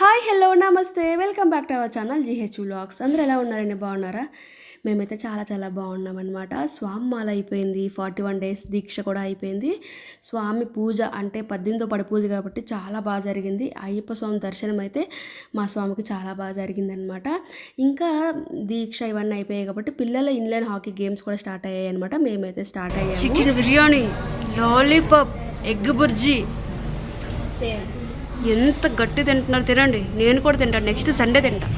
Hi hello నమస్తే. Welcome back to our channel G H vlogs. అందరూ ఎలా ఉన్నారండి? బాగున్నారా? మేమైతే చాలా చాలా బాగున్నాం అనమాట స్వామి మాల అయిపోయింది ఫార్టీ వన్ డేస్ దీక్ష కూడా అయిపోయింది. స్వామి పూజ అంటే పద్దెనిమిదో పడి పూజ కాబట్టి చాలా బాగా జరిగింది. అయ్యప్ప స్వామి దర్శనం అయితే మా స్వామికి చాలా బాగా జరిగింది అనమాట ఇంకా దీక్ష ఇవన్నీ అయిపోయాయి కాబట్టి పిల్లల ఇన్లైన్ హాకీ గేమ్స్ కూడా స్టార్ట్ అయ్యాయి అనమాట మేమైతే స్టార్ట్ అయ్యాయి chicken biryani lollipop egg bhurji. ఎంత గట్టి తింటున్నారు తినండి. నేను కూడా తింటాను నెక్స్ట్ సండే తింటా.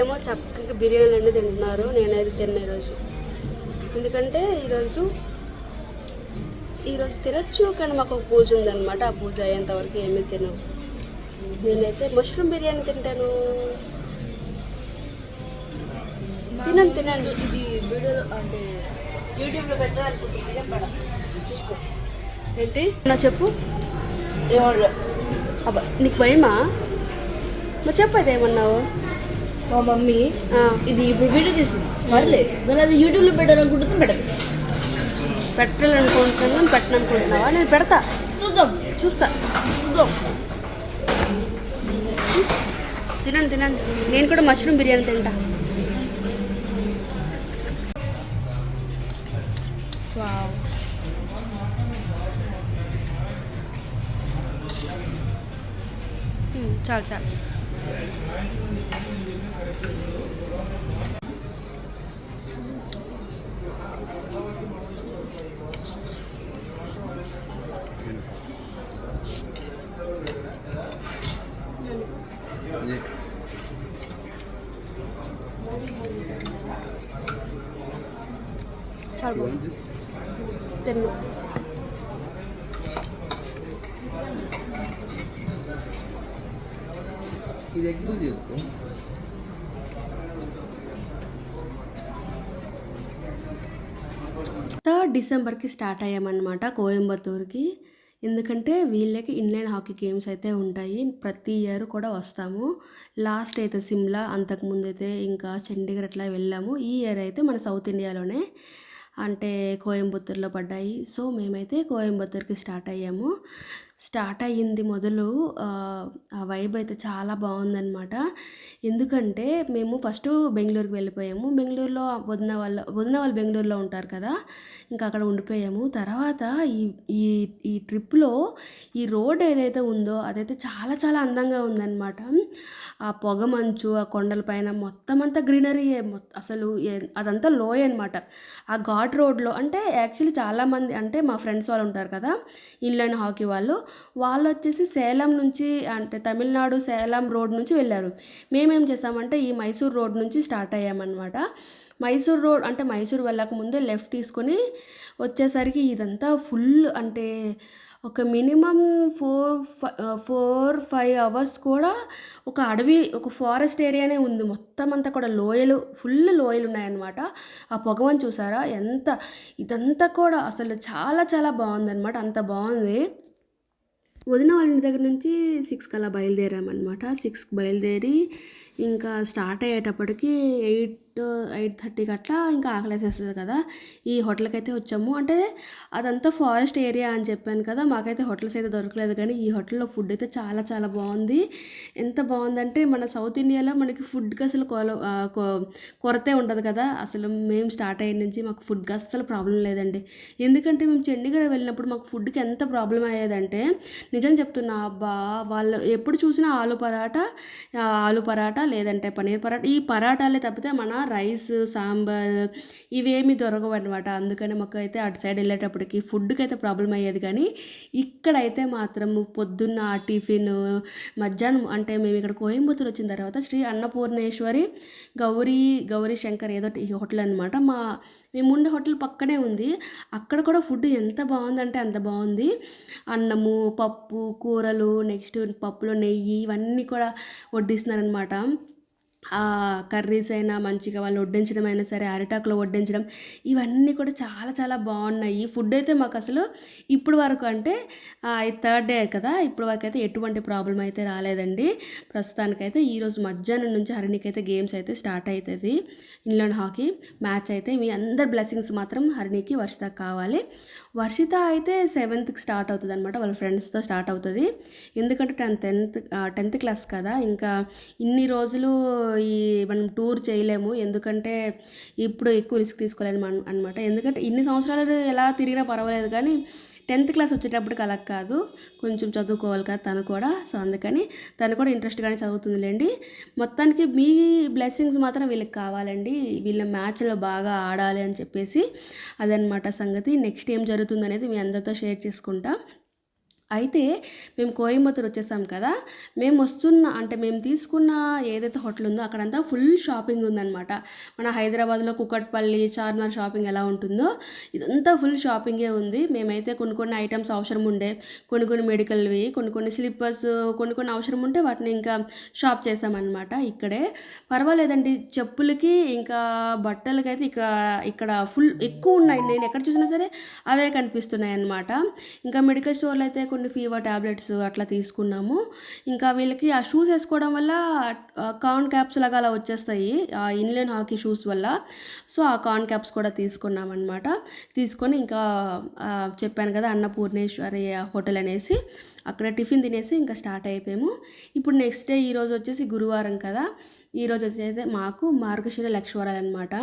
ఏమో చక్కగా బిర్యానీలు అన్నీ తింటున్నారు. నేనైతే తిన్న ఈరోజు ఎందుకంటే ఈరోజు ఈరోజు తినచ్చు కానీ మాకు ఒక పూజ ఉందన్నమాట. ఆ పూజ అయ్యేంతవరకు ఏమీ తినవు. నేనైతే మష్రూమ్ బిర్యానీ తింటాను. తినండి తినండి. ఇది వీడియోలో అంటే యూట్యూబ్లో పెడతా అనుకుంటున్నా. చూసుకో. ఏంటి? నా చెప్పు. అబ్బా నీకు భయమా? మరి చెప్పైతే ఏమన్నావు? మా మమ్మీ ఇది ఇప్పుడు వీడియో తీసింది పర్లేదు కానీ అది యూట్యూబ్లో పెట్టాలనుకుంటుంది పెట్టదు. పెట్టాలనుకుంటున్నాను పెట్టననుకుంటున్నావా? నేను పెడతా. చూద్దాం. చూస్తా. చూద్దాం. తినండి తినండి. నేను కూడా మష్రూమ్ బిర్యానీ తింటా. వావ్. మ్మ్, చాలు చాలు చాలు బాబు. తిన్ను ఇది ఎక్కువ చేసుకో థర్డ్ డిసెంబర్కి స్టార్ట్ అయ్యామన్నమాట కోయంబత్తూర్కి. ఎందుకంటే వీళ్ళకి ఇన్లైన్ హాకీ గేమ్స్ అయితే ఉంటాయి. ప్రతి ఇయర్ కూడా వస్తాము. లాస్ట్ అయితే సిమ్లా అంతకుముందు అయితే ఇంకా చండీగఢ్ అట్లా వెళ్ళాము. ఈ ఇయర్ అయితే మన సౌత్ ఇండియాలోనే అంటే కోయంబత్తూర్లో పడ్డాయి. సో మేమైతే కోయంబత్తూర్కి స్టార్ట్ అయ్యాము. స్టార్ట్ అయ్యింది మొదలు. ఆ, వైబ్ అయితే చాలా బాగుందనమాట ఎందుకంటే మేము ఫస్ట్ బెంగళూరుకి వెళ్ళిపోయాము. బెంగళూరులో వదిన వాళ్ళ వదిన వాళ్ళు బెంగళూరులో ఉంటారు కదా ఇంకా అక్కడ ఉండిపోయాము. తర్వాత ఈ ఈ ఈ ట్రిప్లో ఈ రోడ్ ఏదైతే ఉందో అదైతే చాలా చాలా అందంగా ఉందన్నమాట. ఆ పొగ మంచు ఆ కొండల పైన మొత్తం అంతా గ్రీనరీ అసలు అదంతా లోయ అనమాట ఆ ఘాట్ రోడ్లో అంటే యాక్చువల్లీ చాలామంది అంటే మా ఫ్రెండ్స్ వాళ్ళు ఉంటారు కదా ఇన్లైన్ హాకీ వాళ్ళు వాళ్ళు వచ్చేసి సేలం నుంచి అంటే తమిళనాడు సేలం రోడ్ నుంచి వెళ్ళారు. మేమేం చేసామంటే ఈ మైసూర్ రోడ్ నుంచి స్టార్ట్ అయ్యామన్నమాట. మైసూర్ రోడ్ అంటే మైసూర్ వెళ్ళక ముందే లెఫ్ట్ తీసుకొని వచ్చేసరికి ఇదంతా ఫుల్ అంటే ఒక minimum four four five hours కూడా ఒక అడవి ఒక ఫారెస్ట్ ఏరియానే ఉంది. మొత్తం అంతా కూడా లోయలు ఫుల్ లోయలు ఉన్నాయన్నమాట. ఆ పొగవని చూసారా? ఎంత ఇదంతా కూడా అసలు చాలా చాలా బాగుందన్నమాట. అంత బాగుంది. వదిన వాళ్ళ ఇంటి దగ్గర నుంచి సిక్స్కి అలా బయలుదేరామన్నమాట. సిక్స్కి బయలుదేరి ఇంకా స్టార్ట్ అయ్యేటప్పటికి ఎయిట్ ఎయిట్ థర్టీకి అట్లా ఇంకా ఆకలేసేస్తుంది కదా. ఈ హోటల్కి అయితే వచ్చాము. అంటే అదంతా ఫారెస్ట్ ఏరియా అని చెప్పాను కదా. మాకైతే హోటల్స్ అయితే దొరకలేదు కానీ ఈ హోటల్లో ఫుడ్ అయితే చాలా చాలా బాగుంది. ఎంత బాగుందంటే మన సౌత్ ఇండియాలో మనకి ఫుడ్కి అసలు కొల కొ- కొరతే ఉండదు కదా. అసలు మేము స్టార్ట్ అయ్యే నుంచి మాకు ఫుడ్కి అస్సలు ప్రాబ్లం లేదండి. ఎందుకంటే మేము చండీగఢ్ వెళ్ళినప్పుడు మాకు ఫుడ్కి ఎంత ప్రాబ్లం అయ్యేదంటే నిజం చెప్తున్నా అబ్బా! వాళ్ళు ఎప్పుడు చూసినా ఆలు పరాటా ఆలు పరాటా లేదంటే పనీర్ పరాటా. ఈ పరాటాలే తప్పితే మన రైస్ సాంబార్ ఇవేమి దొరకవు అనమాట అందుకని మాకు అయితే అటు సైడ్ వెళ్ళేటప్పటికి ఫుడ్కి అయితే ప్రాబ్లం అయ్యేది కానీ ఇక్కడైతే మాత్రం పొద్దున్న ఆ టిఫిన్ మధ్యాహ్నం అంటే మేము ఇక్కడ కోయంబత్తూరు వచ్చిన తర్వాత శ్రీ అన్నపూర్ణేశ్వరి గౌరీ గౌరీ శంకర్ ఏదో ఈ హోటల్ అనమాట మా మేము ఉండే హోటల్ పక్కనే ఉంది. అక్కడ కూడా ఫుడ్ ఎంత బాగుందంటే అంత బాగుంది. అన్నము పప్పు కూరలు నెక్స్ట్ పప్పులో నెయ్యి ఇవన్నీ కూడా వడ్డిస్తున్నారనమాట కర్రీస్ అయినా మంచిగా వాళ్ళు వడ్డించడం అయినా సరే అరిటాకులో వడ్డించడం ఇవన్నీ కూడా చాలా చాలా బాగున్నాయి. ఫుడ్ అయితే మాకు అసలు ఇప్పుడు వరకు అంటే థర్డ్ డే కదా ఇప్పుడు వరకు అయితే ఎటువంటి ప్రాబ్లం అయితే రాలేదండి. ప్రస్తుతానికైతే ఈరోజు మధ్యాహ్నం నుంచి హరిణికి అయితే గేమ్స్ అయితే స్టార్ట్ అవుతుంది. ఇంగ్లాండ్ హాకీ మ్యాచ్ అయితే మీ అందరి బ్లెస్సింగ్స్ మాత్రం హరిణికి వర్షిత కావాలి. వర్షిత అయితే సెవెంత్కి స్టార్ట్ అవుతుంది అనమాట వాళ్ళ ఫ్రెండ్స్తో స్టార్ట్ అవుతుంది. ఎందుకంటే టెన్త్ టెన్త్ టెన్త్ క్లాస్ కదా ఇంకా ఇన్ని రోజులు ఈ మనం టూర్ చేయలేము. ఎందుకంటే ఇప్పుడు ఎక్కువ రిస్క్ తీసుకోలేము అనమాట ఎందుకంటే ఇన్ని సంవత్సరాలు ఎలా తిరిగినా పర్వాలేదు కానీ టెన్త్ క్లాస్ వచ్చేటప్పటికి అలా కాదు. కొంచెం చదువుకోవాలి కదా తను కూడా. సో అందుకని తను కూడా ఇంట్రెస్ట్గానే చదువుతుందిలేండి. మొత్తానికి మీ బ్లెస్సింగ్స్ మాత్రం వీళ్ళకి కావాలండి. వీళ్ళ మ్యాచ్లో బాగా ఆడాలి అని చెప్పేసి అదనమాట సంగతి. నెక్స్ట్ ఏం జరుగుతుంది అనేది మీ అందరితో షేర్ చేసుకుంటా. అయితే మేము కోయంబత్తూర్ వచ్చేసాం కదా మేము వస్తున్న అంటే మేము తీసుకున్న ఏదైతే హోటల్ ఉందో అక్కడంతా ఫుల్ షాపింగ్ ఉందన్నమాట. మన హైదరాబాద్లో కుకట్పల్లి చార్మార్ షాపింగ్ ఎలా ఉంటుందో ఇదంతా ఫుల్ షాపింగే ఉంది. మేమైతే కొన్ని కొన్ని ఐటమ్స్ అవసరం ఉండే కొన్ని కొన్ని మెడికల్వి కొన్ని కొన్ని స్లిప్పర్స్ కొన్ని కొన్ని అవసరం ఉంటే వాటిని ఇంకా షాప్ చేసామన్నమాట ఇక్కడే. పర్వాలేదండి చెప్పులకి ఇంకా బట్టలకైతే ఇక్కడ ఇక్కడ ఫుల్ ఎక్కువ ఉన్నాయి. నేను ఎక్కడ చూసినా సరే అవే కనిపిస్తున్నాయి అన్నమాట ఇంకా మెడికల్ స్టోర్లో అయితే కొన్ని ఫీవర్ ట్యాబ్లెట్స్ అట్లా తీసుకున్నాము. ఇంకా వీళ్ళకి ఆ షూస్ వేసుకోవడం వల్ల కార్న్ క్యాప్స్ లాగా అలా వచ్చేస్తాయి ఆ ఇన్లైన్ హాకీ షూస్ వల్ల. సో ఆ కార్న్ క్యాప్స్ కూడా తీసుకున్నాం అనమాట తీసుకొని ఇంకా చెప్పాను కదా అన్నపూర్ణేశ్వరి హోటల్ అనేసి. అక్కడ టిఫిన్ తినేసి ఇంకా స్టార్ట్ అయిపోయాము. ఇప్పుడు నెక్స్ట్ డే ఈరోజు వచ్చేసి గురువారం కదా. ఈరోజు వచ్చేది మాకు మార్గశిర లక్షవారాలు అనమాట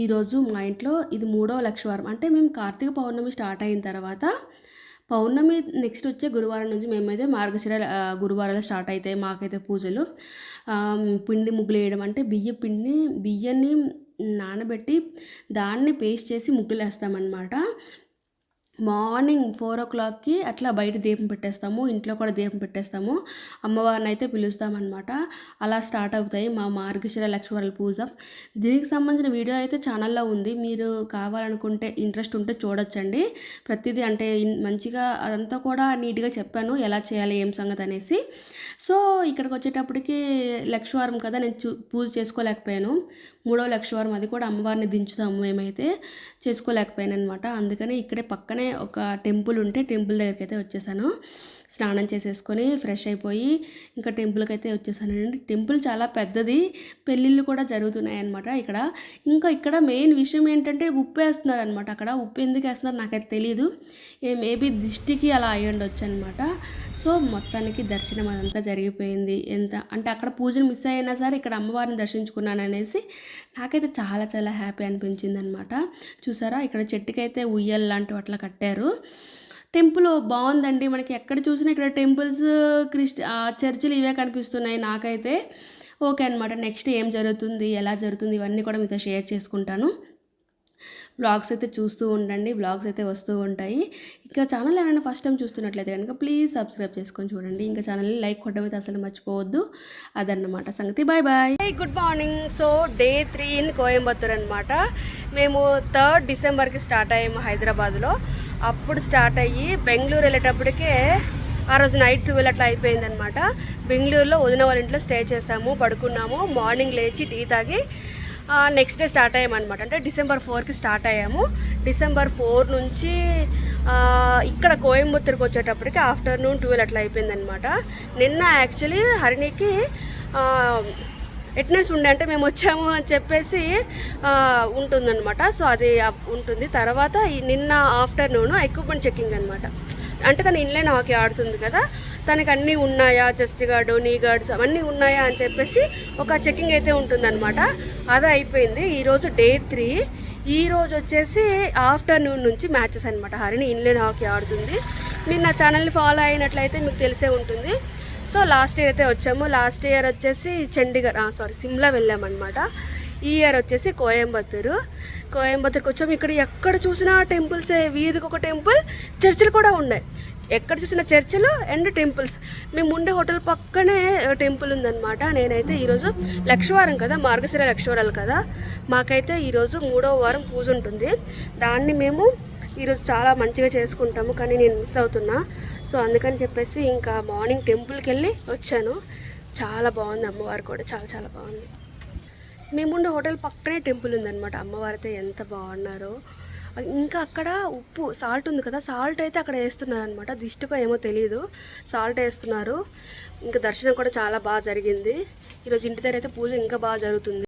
ఈరోజు మా ఇంట్లో ఇది మూడో లక్షవారం అంటే మేము కార్తీక పౌర్ణమి స్టార్ట్ అయిన తర్వాత పౌర్ణమి నెక్స్ట్ వచ్చే గురువారం నుంచి మేమైతే మార్గశిర గురువారాలు స్టార్ట్ అవుతాయి మాకైతే పూజలు. పిండి ముగ్గులు వేయడం అంటే బియ్య పిండిని బియ్యాన్ని నానబెట్టి దాన్ని పేస్ట్ చేసి ముగ్గులు వేస్తామన్నమాట మార్నింగ్ ఫోర్ ఓ క్లాక్కి అట్లా బయట దీపం పెట్టేస్తాము ఇంట్లో కూడా దీపం పెట్టేస్తాము. అమ్మవారిని అయితే పిలుస్తామన్నమాట. అలా స్టార్ట్ అవుతాయి మా మార్గశిర లక్ష్మీవారి పూజ. దీనికి సంబంధించిన వీడియో అయితే ఛానల్లో ఉంది. మీరు కావాలనుకుంటే ఇంట్రెస్ట్ ఉంటే చూడొచ్చండి. ప్రతిదీ అంటే మంచిగా అదంతా కూడా నీట్గా చెప్పాను ఎలా చేయాలి ఏం సంగతి అనేసి. సో ఇక్కడికి వచ్చేటప్పటికి లక్షవారం కదా నేను చూ పూజ చేసుకోలేకపోయాను. మూడో లక్షవారం అది కూడా అమ్మవారిని దించుతాము మేమైతే చేసుకోలేకపోయాను అనమాట అందుకని ఇక్కడే పక్కనే ఒక టెంపుల్ ఉంటే టెంపుల్ దగ్గరికి అయితే వచ్చేసాను. స్నానం చేసేసుకొని ఫ్రెష్ అయిపోయి ఇంకా టెంపుల్కి అయితే వచ్చేసానండి. టెంపుల్ చాలా పెద్దది. పెళ్ళిళ్ళు కూడా జరుగుతున్నాయి అనమాట ఇక్కడ. ఇంకా ఇక్కడ మెయిన్ విషయం ఏంటంటే ఉప్పు వేస్తున్నారు అనమాట అక్కడ ఉప్పు ఎందుకు వేస్తున్నారు నాకైతే తెలియదు ఏ మేబీ దిష్టికి అలా అయ్యి ఉండొచ్చు అనమాట సో మొత్తానికి దర్శనం అదంతా జరిగిపోయింది. ఎంత అంటే అక్కడ పూజలు మిస్ అయినా సరే ఇక్కడ అమ్మవారిని దర్శించుకున్నాను అనేసి నాకైతే చాలా చాలా హ్యాపీ అనిపించింది అనమాట చూసారా? ఇక్కడ చెట్టుకైతే ఉయ్యల్ లాంటివి అట్లా కట్టారు. టెంపుల్ బాగుందండి. మనకి ఎక్కడ చూసినా ఇక్కడ టెంపుల్స్ క్రిస్ట్ ఆ చర్చిలు ఇవే కనిపిస్తున్నాయి నాకైతే. ఓకే అనమాట నెక్స్ట్ ఏం జరుగుతుంది ఎలా జరుగుతుంది ఇవన్నీ కూడా మీతో షేర్ చేసుకుంటాను. బ్లాగ్స్ అయితే చూస్తూ ఉండండి. బ్లాగ్స్ అయితే వస్తూ ఉంటాయి. ఇంకా ఛానల్ ఏమైనా ఫస్ట్ టైం చూస్తున్నట్లయితే కనుక ప్లీజ్ సబ్స్క్రైబ్ చేసుకొని చూడండి. ఇంకా ఛానల్ని లైక్ కొట్టడం అయితే అసలు మర్చిపోవద్దు. అదన్నమాట సంగతి. Bye bye. Good morning so day three in Coimbatore అనమాట మేము థర్డ్ డిసెంబర్కి స్టార్ట్ అయ్యాము హైదరాబాద్లో. అప్పుడు స్టార్ట్ అయ్యి బెంగళూరు వెళ్ళేటప్పటికే ఆ రోజు నైట్ ట్వెల్వ్ అట్లా అయిపోయిందనమాట బెంగళూరులో వదిన వాళ్ళ ఇంట్లో స్టే చేసాము పడుకున్నాము మార్నింగ్ లేచి టీ తాగి నెక్స్ట్ డే స్టార్ట్ అయ్యామన్నమాట. అంటే డిసెంబర్ ఫోర్కి స్టార్ట్ అయ్యాము. డిసెంబర్ ఫోర్ నుంచి ఇక్కడ కోయంబత్తూరుకి వచ్చేటప్పటికి ఆఫ్టర్నూన్ ట్వెల్వ్ అట్లా అయిపోయిందనమాట నిన్న యాక్చువల్లీ హరిణికి ఎట్నెస్ ఉండే అంటే మేము వచ్చాము అని చెప్పేసి ఉంటుందన్నమాట. సో అది ఉంటుంది. తర్వాత నిన్న ఆఫ్టర్నూన్ ఎక్విప్మెంట్ చెకింగ్ అనమాట అంటే తను ఇన్లైన్ హాకీ ఆడుతుంది కదా తనకి అన్నీ ఉన్నాయా? చెస్ట్ గార్డు నీ గార్డ్స్ అవన్నీ ఉన్నాయా అని చెప్పేసి ఒక చెకింగ్ అయితే ఉంటుందన్నమాట. అది అయిపోయింది. ఈరోజు డే త్రీ. ఈ రోజు వచ్చేసి ఆఫ్టర్నూన్ నుంచి మ్యాచెస్ అనమాట హరిణి ఇన్లైన్ హాకీ ఆడుతుంది. మీరు నా ఛానల్ని ఫాలో అయినట్లయితే మీకు తెలిసే ఉంటుంది. సో లాస్ట్ ఇయర్ అయితే వచ్చాము. లాస్ట్ ఇయర్ వచ్చేసి చండీగఢ్ సారీ సిమ్లా వెళ్ళామన్నమాట. ఈ ఇయర్ వచ్చేసి కోయంబత్తూరు. కోయంబత్తూరుకి వచ్చాము ఇక్కడ ఎక్కడ చూసినా టెంపుల్సే వీధికి ఒక టెంపుల్ చర్చిలు కూడా ఉన్నాయి. ఎక్కడ చూసిన చర్చిలు అండ్ టెంపుల్స్. మేము ఉండే హోటల్ పక్కనే టెంపుల్ ఉందన్నమాట. నేనైతే ఈరోజు లక్షవారం కదా మార్గశిర లక్షవారాలు కదా. మాకైతే ఈరోజు మూడో వారం పూజ ఉంటుంది. దాన్ని మేము ఈరోజు చాలా మంచిగా చేసుకుంటాము కానీ నేను మిస్ అవుతున్నా. సో అందుకని చెప్పేసి ఇంకా మార్నింగ్ టెంపుల్కి వెళ్ళి వచ్చాను. చాలా బాగుంది అమ్మవారు కూడా చాలా చాలా బాగుంది. మేముండే హోటల్ పక్కనే టెంపుల్ ఉందన్నమాట. అమ్మవారితో ఎంత బాగున్నారో. ఇంకా అక్కడ ఉప్పు సాల్ట్ ఉంది కదా సాల్ట్ అయితే అక్కడ వేస్తున్నారు అనమాట దిష్టికో ఏమో తెలియదు సాల్ట్ వేస్తున్నారు. ఇంకా దర్శనం కూడా చాలా బాగా జరిగింది. ఈరోజు ఇంటి దగ్గర అయితే పూజ ఇంకా బాగా జరుగుతుంది.